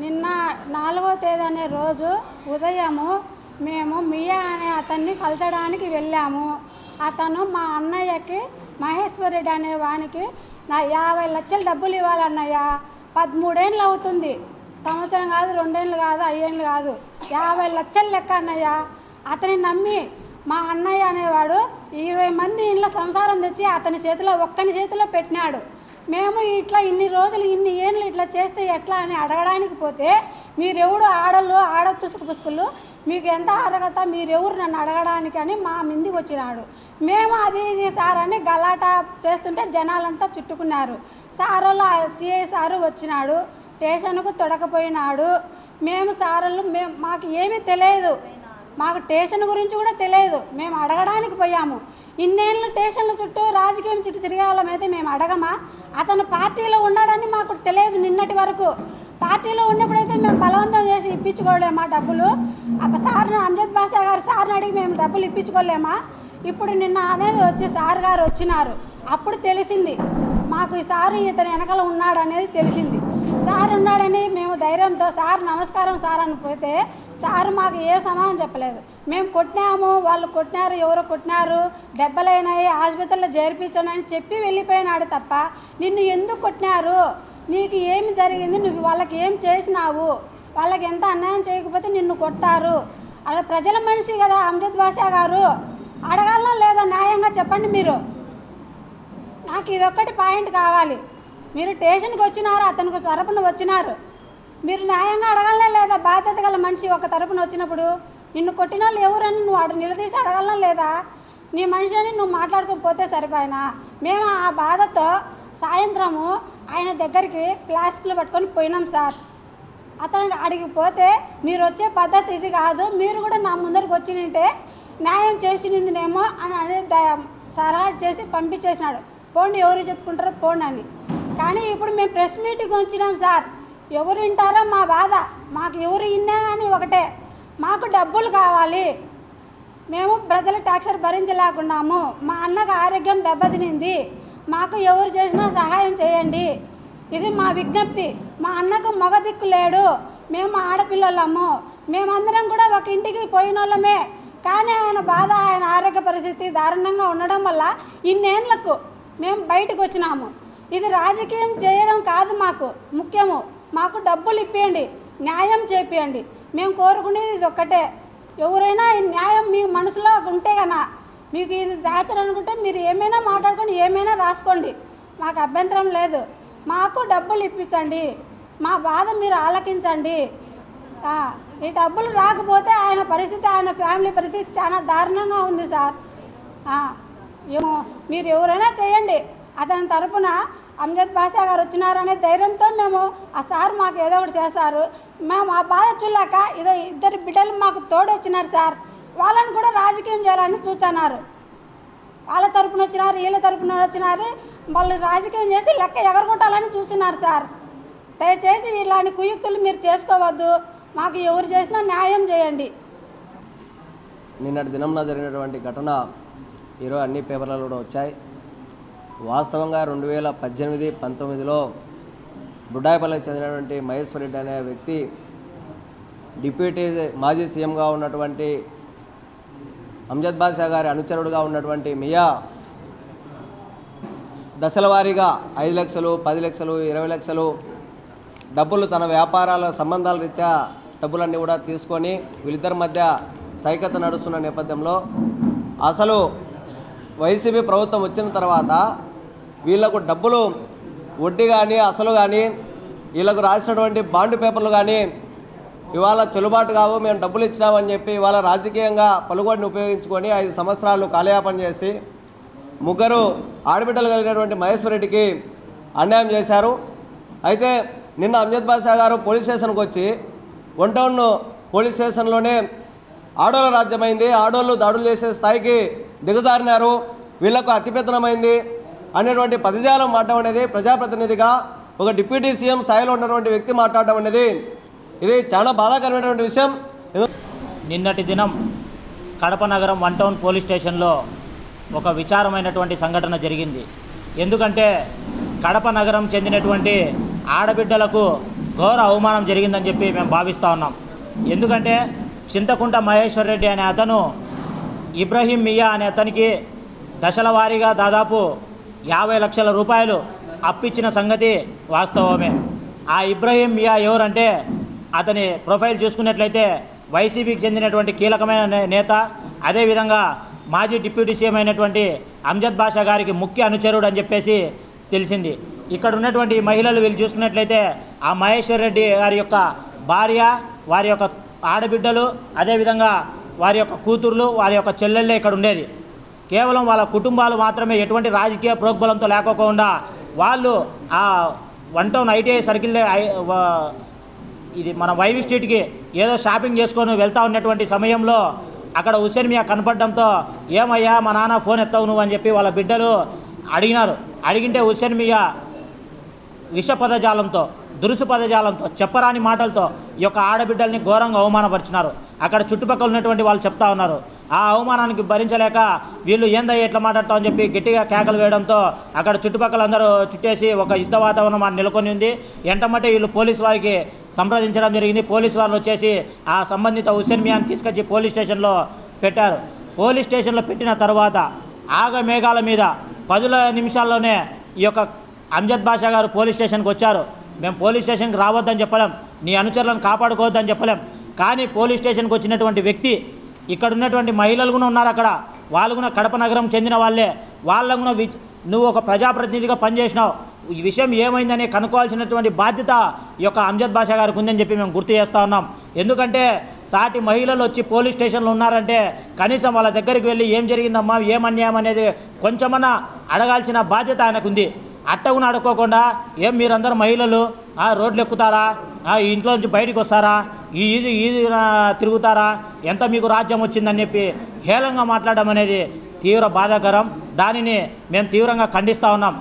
నిన్న నాలుగో తేదీ అనే రోజు ఉదయము మేము మియా అనే అతన్ని కలచడానికి వెళ్ళాము. అతను మా అన్నయ్యకి మహేశ్వర్ రెడ్డి అనే వానికి నా యాభై లక్షలు డబ్బులు ఇవ్వాలన్నయ్య పదమూడేళ్ళు అవుతుంది. సంవత్సరం కాదు రెండేళ్ళు కాదు ఐదేళ్ళు కాదు. యాభై లక్షలు లెక్క అన్నయ్య. అతని నమ్మి మా అన్నయ్య అనేవాడు ఇరవై మంది ఇంట్లో సంసారం తెచ్చి అతని చేతిలో ఒక్కని చేతిలో పెట్టినాడు. మేము ఇట్లా ఇన్ని రోజులు ఇన్ని ఏళ్ళు ఇట్లా చేస్తే ఎట్లా అని అడగడానికి పోతే మీరెవడు ఆడళ్ళు ఆడ తుసుకు పుసుకులు మీకు ఎంత అర్హత మీరెవరు నన్ను అడగడానికి అని మా మిందికి వచ్చినాడు. మేము అది ఇది సార్ అని గలాట చేస్తుంటే జనాలంతా చుట్టుకున్నారు. సారోళ్ళు సిఐ సారు వచ్చినాడు స్టేషన్కు తొడకపోయినాడు. మేము సార్లు మేము మాకు ఏమీ తెలియదు. మాకు స్టేషన్ గురించి కూడా తెలియదు. మేము అడగడానికి పోయాము. ఇన్నేళ్ళు స్టేషన్ల చుట్టూ రాజకీయం చుట్టూ తిరిగే వాళ్ళమైతే మేము అడగమా? అతను పార్టీలో ఉన్నాడని మాకు తెలియదు నిన్నటి వరకు. పార్టీలో ఉన్నప్పుడైతే మేము బలవంతం చేసి ఇప్పించుకోలేమా డబ్బులు? అప్పుడు సార్ని అంజద్ బాషా గారు సార్ని అడిగి మేము డబ్బులు ఇప్పించుకోలేమా? ఇప్పుడు నిన్న అనేది వచ్చి సార్ గారు వచ్చినారు. అప్పుడు తెలిసింది. మాకు ఈ సారు ఇతను వెనకాల ఉన్నాడు అనేది తెలిసింది. సార్ ఉన్నాడని మేము ధైర్యంతో సార్ నమస్కారం సార్ అని పోతే సార్ మాకు ఏ సమాధానం చెప్పలేదు. మేము కొట్టినాము వాళ్ళు కొట్టినారు ఎవరో కొట్టినారు దెబ్బలైనాయి ఆసుపత్రిలో చేర్పించాను చెప్పి వెళ్ళిపోయినాడు తప్ప నిన్ను ఎందుకు కొట్టినారు? నీకు ఏమి జరిగింది? నువ్వు వాళ్ళకి ఏం చేసినావు? వాళ్ళకి ఎంత అన్యాయం చేయకపోతే నిన్ను కొట్టారు అలా ప్రజల మనిషి కదా అమృత్ బాషా గారు. అడగాలనా లేదా? న్యాయంగా చెప్పండి మీరు. నాకు ఇదొక్కటి పాయింట్ కావాలి. మీరు స్టేషన్కి వచ్చినారు అతనికి తరపున వచ్చినారు. మీరు న్యాయంగా అడగాలనే లేదా? బాధ్యత గల మనిషి ఒక తరపున వచ్చినప్పుడు నిన్ను కొట్టిన వాళ్ళు ఎవరని నువ్వు వాడు నిలదీసి అడగలం లేదా? నీ మనిషి అని నువ్వు మాట్లాడుకోకపోతే సరిపోయినా? మేము ఆ బాధతో సాయంత్రము ఆయన దగ్గరికి ప్లాస్టిక్లు పట్టుకొని పోయినాం సార్. అతను అడిగిపోతే మీరు వచ్చే పద్ధతి ఇది కాదు మీరు కూడా నా ముందరికి వచ్చింటే న్యాయం చేసినందునేమో అని అనేది సలహా చేసి పంపించేసినాడు. పోండి ఎవరు చెప్పుకుంటారో పోండి అని. కానీ ఇప్పుడు మేము ప్రెస్ మీటింగ్ వచ్చినాం సార్. ఎవరు వింటారో మా బాధ. మాకు ఎవరు విన్నా కానీ ఒకటే. మాకు డబ్బులు కావాలి. మేము ప్రజల ట్యాక్సులు భరించలేకున్నాము. మా అన్నకు ఆరోగ్యం దెబ్బతినింది. మాకు ఎవరు చేసినా సహాయం చేయండి. ఇది మా విజ్ఞప్తి. మా అన్నకు మగ దిక్కు లేడు. మేము ఆడపిల్లలము. మేమందరం కూడా ఒక ఇంటికి పోయిన వాళ్ళమే కానీ ఆయన బాధ ఆయన ఆరోగ్య పరిస్థితి దారుణంగా ఉండడం వల్ల ఇన్నేళ్ళకు మేము బయటకు వచ్చినాము. ఇది రాజకీయం చేయడం కాదు మాకు. ముఖ్యము మాకు డబ్బులు ఇప్పియండి. న్యాయం చేపియండి. మేము కోరుకునేది ఇది ఒక్కటే. ఎవరైనా ఈ న్యాయం మీ మనసులో ఉంటే కన్నా మీకు ఇది దాచాలనుకుంటే మీరు ఏమైనా మాట్లాడుకొని ఏమైనా రాసుకోండి. మాకు అభ్యంతరం లేదు. మాకు డబ్బులు ఇప్పించండి. మా బాధ మీరు ఆలకించండి. ఈ డబ్బులు రాకపోతే ఆయన పరిస్థితి ఆయన ఫ్యామిలీ పరిస్థితి చాలా దారుణంగా ఉంది సార్. ఏమో మీరు ఎవరైనా చేయండి. అతని తరపున అమ్జద్ బాషా గారు వచ్చినారనే ధైర్యంతో మేము ఆ సార్ మాకు ఏదో ఒకటి చేశారు. మేము ఆ బాధ చూడలేక ఇదో ఇద్దరు బిడ్డలు మాకు తోడు వచ్చినారు సార్. వాళ్ళని కూడా రాజకీయం చేయాలని చూస్తున్నారు వాళ్ళ తరపున వచ్చినారు వీళ్ళ తరపున వచ్చినారు. వాళ్ళు రాజకీయం చేసి లెక్క ఎగరగొట్టాలని చూస్తున్నారు సార్. దయచేసి ఇలాంటి కుయుక్తులు మీరు చేసుకోవద్దు. మాకు ఎవరు చేసినా న్యాయం చేయండి. నిన్నటి దినంలో జరిగినటువంటి ఘటన ఈరోజు అన్ని పేపర్లలో కూడా వచ్చాయి. వాస్తవంగా రెండు వేల పద్దెనిమిది పంతొమ్మిదిలో బుడ్డాయిపల్లికి చెందినటువంటి మహేశ్వర్ రెడ్డి అనే వ్యక్తి డిప్యూటీ మాజీ సీఎంగా ఉన్నటువంటి అంజద్ బాషా గారి అనుచరుడుగా ఉన్నటువంటి మియా దశల వారీగా ఐదు లక్షలు పది లక్షలు ఇరవై లక్షలు డబ్బులు తన వ్యాపారాల సంబంధాల రీత్యా డబ్బులన్నీ కూడా తీసుకొని వీళ్ళిద్దరి మధ్య సైకత నడుస్తున్న నేపథ్యంలో అసలు వైసీపీ ప్రభుత్వం వచ్చిన తర్వాత వీళ్ళకు డబ్బులు వడ్డీ కానీ అసలు కానీ వీళ్ళకు రాసినటువంటి బాండ్ పేపర్లు కానీ ఇవాళ చెల్లుబాటు కావు మేము డబ్బులు ఇచ్చినామని చెప్పి ఇవాళ రాజకీయంగా పలుగొడిని ఉపయోగించుకొని ఐదు సంవత్సరాలు కాలయాపన చేసి ముగ్గురు ఆడబిడ్డలు కలిగినటువంటి మహేశ్వర్ రెడ్డికి అన్యాయం చేశారు. అయితే నిన్న అమ్జద్ బాషా గారు పోలీస్ స్టేషన్కి వచ్చి వన్ టౌన్ పోలీస్ స్టేషన్లోనే ఆడోళ్ళ రాజ్యమైంది ఆడోళ్ళు దాడులు చేసే స్థాయికి దిగజారినారు. వీళ్ళకు అతిపెత్తనమైంది. అనేటువంటి పదజాలం మాట్లాడడం అనేది ప్రజాప్రతినిధిగా ఒక డిప్యూటీ సీఎం స్థాయిలో ఉన్నటువంటి వ్యక్తి మాట్లాడడం అనేది ఇది చాలా బాధాకరమైనటువంటి విషయం. నిన్నటి దినం కడప నగరం వన్ టౌన్ పోలీస్ స్టేషన్లో ఒక విచారమైనటువంటి సంఘటన జరిగింది. ఎందుకంటే కడప నగరం చెందినటువంటి ఆడబిడ్డలకు ఘోర అవమానం జరిగిందని చెప్పి మేము భావిస్తూ ఉన్నాం. ఎందుకంటే చింతకుంట మహేశ్వర్ రెడ్డి అనే అతను ఇబ్రహీం మియా అనే అతనికి దశల వారీగా దాదాపు యాభై లక్షల రూపాయలు అప్పిచ్చిన సంగతి వాస్తవమే. ఆ ఇబ్రహీం మియా ఎవరంటే అతని ప్రొఫైల్ చూసుకున్నట్లయితే వైసీపీకి చెందినటువంటి కీలకమైన నేత అదేవిధంగా మాజీ డిప్యూటీ సీఎం అయినటువంటి అంజద్ బాషా గారికి ముఖ్య అనుచరుడు అని చెప్పేసి తెలిసింది. ఇక్కడ ఉన్నటువంటి మహిళలు వీళ్ళు చూసుకున్నట్లయితే ఆ మహేశ్వర్ రెడ్డి గారి యొక్క భార్య వారి యొక్క ఆడబిడ్డలు అదేవిధంగా వారి యొక్క కూతుర్లు వారి యొక్క చెల్లెళ్ళే ఇక్కడ ఉండేది. కేవలం వాళ్ళ కుటుంబాలు మాత్రమే ఎటువంటి రాజకీయ ప్రోగ్బలంతో లేకోకుండా వాళ్ళు ఆ వన్ టౌన్ ఐటీఐ సర్కిల్ ఇది మన వైవి స్ట్రీట్కి ఏదో షాపింగ్ చేసుకొని వెళ్తా ఉన్నటువంటి సమయంలో అక్కడ హుసేన్ మియా కనపడడంతో ఏమయ్యా మా నాన్న ఫోన్ ఎత్తావు నువ్వు అని చెప్పి వాళ్ళ బిడ్డలు అడిగినారు. అడిగింటే హుసేన్ మియా విష పదజాలంతో దురుసు పదజాలంతో చెప్పరాని మాటలతో ఈ యొక్క ఆడబిడ్డల్ని ఘోరంగా అవమానపరిచినారు. అక్కడ చుట్టుపక్కల ఉన్నటువంటి వాళ్ళు చెప్తా ఉన్నారు. ఆ అవమానానికి భరించలేక వీళ్ళు ఏందయ్య ఎట్లా మాట్లాడతాం అని చెప్పి గట్టిగా కేకలు వేయడంతో అక్కడ చుట్టుపక్కల అందరూ చుట్టేసి ఒక యుద్ధ వాతావరణం మాట నెలకొని ఉంది. ఎంటమంటే వీళ్ళు పోలీసు వారికి సంప్రదించడం జరిగింది. పోలీసు వాళ్ళు వచ్చేసి ఆ సంబంధిత హుసేన్ మియాని తీసుకొచ్చి పోలీస్ స్టేషన్లో పెట్టారు. పోలీస్ స్టేషన్లో పెట్టిన తర్వాత ఆగ మేఘాల మీద పదుల నిమిషాల్లోనే ఈ యొక్క అంజద్ బాషా గారు పోలీస్ స్టేషన్కి వచ్చారు. మేము పోలీస్ స్టేషన్కి రావద్దని చెప్పలేం. నీ అనుచరులను కాపాడుకోవద్దని చెప్పలేం. కానీ పోలీస్ స్టేషన్కి వచ్చినటువంటి వ్యక్తి ఇక్కడ ఉన్నటువంటి మహిళలు కూడా ఉన్నారు అక్కడ. వాళ్ళు కూడా కడప నగరం చెందిన వాళ్ళే. వాళ్ళ కూడా నువ్వు ఒక ప్రజాప్రతినిధిగా పనిచేసినావు. ఈ విషయం ఏమైందని కనుక్కోవాల్సినటువంటి బాధ్యత ఈ యొక్క అంజద్ బాషా గారికి ఉందని చెప్పి మేము గుర్తు చేస్తూ ఉన్నాం. ఎందుకంటే సాటి మహిళలు వచ్చి పోలీస్ స్టేషన్లో ఉన్నారంటే కనీసం వాళ్ళ దగ్గరికి వెళ్ళి ఏం జరిగిందమ్మా ఏం అన్యాయం అనేది కొంచెమన్నా అడగాల్సిన బాధ్యత ఆయనకు ఉంది అట్టగున అడుక్కోకుండా ఏం మీరందరూ మహిళలు? రోడ్లు ఎక్కుతారా? ఈ ఇంట్లో నుంచి బయటికి వస్తారా? ఈ ఈది ఈది తిరుగుతారా? ఎంత మీకు రాజ్యం వచ్చిందని చెప్పి హేళంగా మాట్లాడడం అనేది తీవ్ర బాధాకరం. దానిని మేము తీవ్రంగా ఖండిస్తూ ఉన్నాం.